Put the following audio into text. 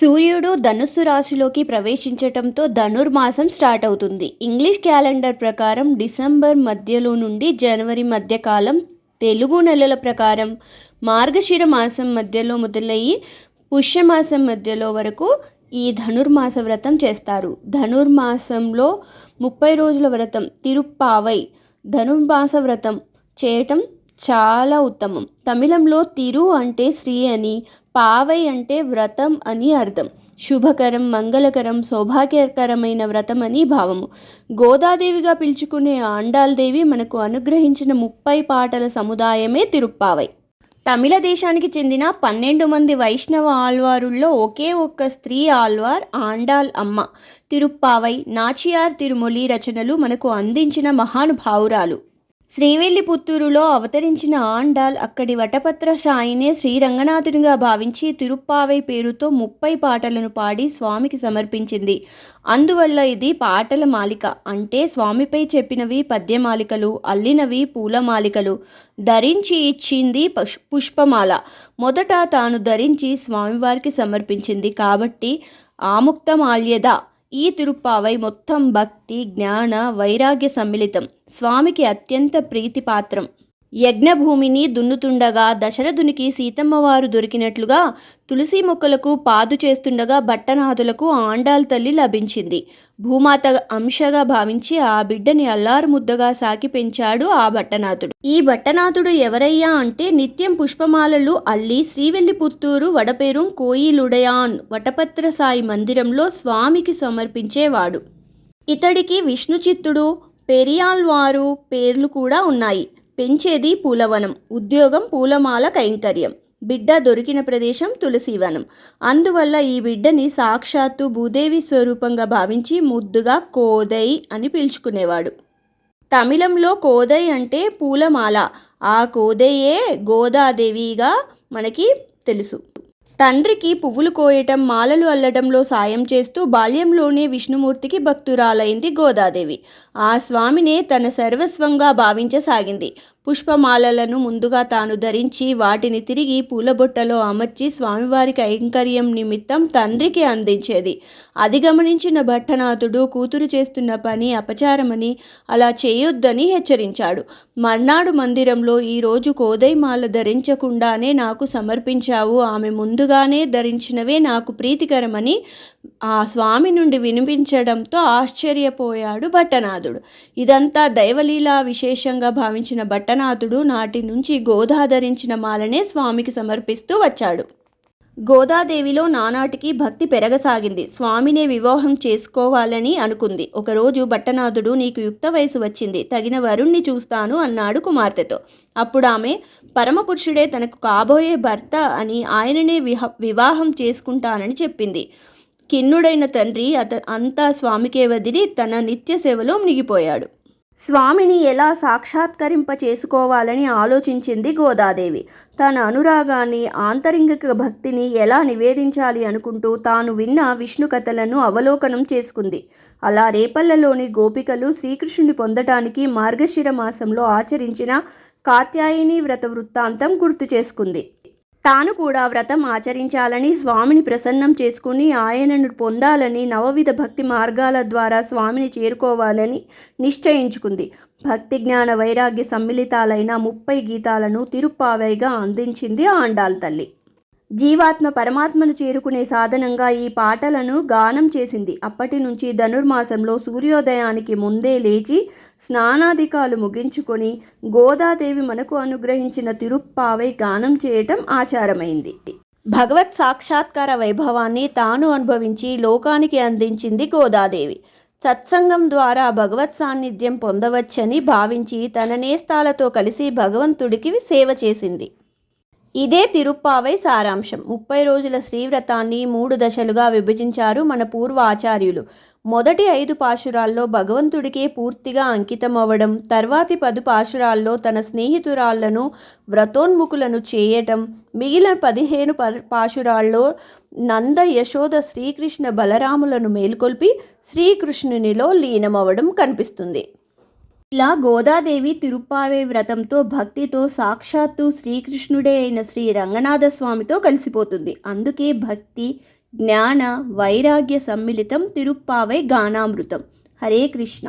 సూర్యుడు ధనుస్సు రాశిలోకి ప్రవేశించటంతో ధనుర్మాసం స్టార్ట్ అవుతుంది. ఇంగ్లీష్ క్యాలెండర్ ప్రకారం డిసెంబర్ మధ్యలో నుండి జనవరి మధ్యకాలం తెలుగు నెలల ప్రకారం మార్గశిర మాసం మధ్యలో మొదలయ్యి పుష్యమాసం మధ్యలో వరకు ఈ ధనుర్మాస వ్రతం చేస్తారు. ధనుర్మాసంలో ముప్పై రోజుల వ్రతం తిరుప్పావై ధనుర్మాస వ్రతం చేయటం చాలా ఉత్తమం. తమిళంలో తిరు అంటే శ్రీ అని పావై అంటే వ్రతం అని అర్థం. శుభకరం మంగళకరం సౌభాగ్యకరమైన వ్రతం అని భావము. గోదాదేవిగా పిలుచుకునే ఆండాల్దేవి మనకు అనుగ్రహించిన ముప్పై పాటల సముదాయమే తిరుప్పావై. తమిళ దేశానికి చెందిన పన్నెండు మంది వైష్ణవ ఆల్వారుల్లో ఒకే ఒక్క స్త్రీ ఆల్వార్ ఆండాల్ అమ్మ. తిరుప్పావై నాచియార్ తిరుమొలి రచనలు మనకు అందించిన మహానుభావురాలు. శ్రీవిల్లిపుత్తూరులో అవతరించిన ఆండాల్ అక్కడి వటపత్ర సాయినే శ్రీరంగనాథునిగా భావించి తిరుప్పావై పేరుతో ముప్పై పాటలను పాడి స్వామికి సమర్పించింది. అందువల్ల ఇది పాటల మాలిక. అంటే స్వామిపై చెప్పినవి పద్యమాలికలు అల్లినవి పూలమాలికలు. ధరించి ఇచ్చింది పుష్ పుష్పమాల. మొదట తాను ధరించి స్వామివారికి సమర్పించింది కాబట్టి ఆముక్తమాల్యద. ఈ తిరుప్పావై మొత్తం భక్తి జ్ఞాన వైరాగ్య సమ్మిళితం. స్వామికి అత్యంత ప్రీతిపాత్రం. యజ్ఞభూమిని దున్నుతుండగా దశరథునికి సీతమ్మవారు దొరికినట్లుగా తులసి మొక్కలకు పాదు చేస్తుండగా బట్టనాథులకు ఆండాల్ తల్లి లభించింది. భూమాత అంశగా భావించి ఆ బిడ్డని అల్లారు ముద్దగా సాకి పెంచాడు ఆ భట్టనాథుడు. ఈ భట్టనాథుడు ఎవరయ్యా అంటే నిత్యం పుష్పమాలలు అల్లి శ్రీవెల్లిపుత్తూరు వడపేరుం కోయిలుడయాన్ వటపత్ర సాయి మందిరంలో స్వామికి సమర్పించేవాడు. ఇతడికి విష్ణుచిత్తుడు పెరియాల్వారు పేర్లు కూడా ఉన్నాయి. పెంచేది పూలవనం ఉద్యోగం పూలమాల కైంకర్యం బిడ్డ దొరికిన ప్రదేశం తులసివనం. అందువల్ల ఈ బిడ్డని సాక్షాత్తు భూదేవి స్వరూపంగా భావించి ముద్దుగా కోదై అని పిలుచుకునేవాడు. తమిళంలో కోదై అంటే పూలమాల. ఆ కోదయ్యే గోదాదేవిగా మనకి తెలుసు. తండ్రికి పువ్వులు కోయటం మాలలు అల్లడంలో సాయం చేస్తూ బాల్యంలోనే విష్ణుమూర్తికి భక్తురాలైంది గోదాదేవి. ఆ స్వామినే తన సర్వస్వంగా భావించసాగింది. పుష్పమాలలను ముందుగా తాను ధరించి వాటిని తిరిగి పూలబొట్టలో అమర్చి స్వామివారి కైంకర్యం నిమిత్తం తండ్రికి అందించేది. అది గమనించిన భట్టనాథుడు కూతురు చేస్తున్న పని అపచారమని అలా చేయొద్దని హెచ్చరించాడు. మర్నాడు మందిరంలో ఈరోజు కోదైమాల ధరించకుండానే నాకు సమర్పించావు. ఆమె ముందుగానే ధరించినవే నాకు ప్రీతికరమని ఆ స్వామి నుండి వినిపించడంతో ఆశ్చర్యపోయాడు భట్టనాథుడు. ఇదంతా దైవలీలా విశేషంగా భావించిన భట్ట భట్టనాథుడు నాటి నుంచి గోదాధరించిన మాలనే స్వామికి సమర్పిస్తూ వచ్చాడు. గోదాదేవిలో నానాటికి భక్తి పెరగసాగింది. స్వామినే వివాహం చేసుకోవాలని అనుకుంది. ఒకరోజు భట్టనాథుడు నీకు యుక్త వయసు వచ్చింది. తగిన వరుణ్ణి చూస్తాను అన్నాడు కుమార్తెతో. అప్పుడు ఆమె పరమపురుషుడే తనకు కాబోయే భర్త అని ఆయననే విహ వివాహం చేసుకుంటానని చెప్పింది. కిన్నుడైన తండ్రి అత అంతా స్వామికే వదిలి తన నిత్య సేవలో మునిగిపోయాడు. స్వామిని ఎలా సాక్షాత్కరింప చేసుకోవాలని ఆలోచించింది గోదాదేవి. తన అనురాగాన్ని ఆంతరింగిక భక్తిని ఎలా నివేదించాలి అనుకుంటూ తాను విన్న విష్ణు కథలను అవలోకనం చేసుకుంది. అలా రేపల్లలోని గోపికలు శ్రీకృష్ణుని పొందటానికి మార్గశిర మాసంలో ఆచరించిన కాత్యాయని వ్రత వృత్తాంతం గుర్తు చేసుకుంది. తాను కూడా వ్రతం ఆచరించాలని స్వామిని ప్రసన్నం చేసుకుని ఆయనను పొందాలని నవవిధ భక్తి మార్గాల ద్వారా స్వామిని చేరుకోవాలని నిశ్చయించుకుంది. భక్తి జ్ఞాన వైరాగ్య సమ్మిళితాలైన ముప్పై గీతాలను తిరుప్పావైగా అందించింది ఆండాల్ తల్లి. జీవాత్మ పరమాత్మను చేరుకునే సాధనంగా ఈ పాటలను గానం చేసింది. అప్పటి నుంచి ధనుర్మాసంలో సూర్యోదయానికి ముందే లేచి స్నానాధికాలు ముగించుకొని గోదాదేవి మనకు అనుగ్రహించిన తిరుప్పావై గానం చేయటం ఆచారమైంది. భగవత్ సాక్షాత్కార వైభవాన్ని తాను అనుభవించి లోకానికి అందించింది గోదాదేవి. సత్సంగం ద్వారా భగవత్ సాన్నిధ్యం పొందవచ్చని భావించి తన నేస్తాలతో కలిసి భగవంతుడికి సేవ చేసింది. ఇదే తిరుప్పావై సారాంశం. ముప్పై రోజుల శ్రీవ్రతాన్ని మూడు దశలుగా విభజించారు మన పూర్వ ఆచార్యులు. మొదటి ఐదు పాశురాల్లో భగవంతుడికే పూర్తిగా అంకితం అవ్వడం తర్వాతి పదు పాశురాల్లో తన స్నేహితురాళ్ళను వ్రతోన్ముఖులను చేయటం మిగిలిన పదిహేను ప పాశురాల్లో నంద యశోద శ్రీకృష్ణ బలరాములను మేల్కొల్పి శ్రీకృష్ణునిలో లీనమవ్వడం కనిపిస్తుంది. ఇలా గోదాదేవి తిరుప్పావే వ్రతంతో భక్తితో సాక్షాత్తు శ్రీకృష్ణుడే అయిన శ్రీ రంగనాథ స్వామితో కలిసిపోతుంది. అందుకే భక్తి జ్ఞాన వైరాగ్య సమ్మిళితం తిరుప్పావై గానామృతం. హరే కృష్ణ.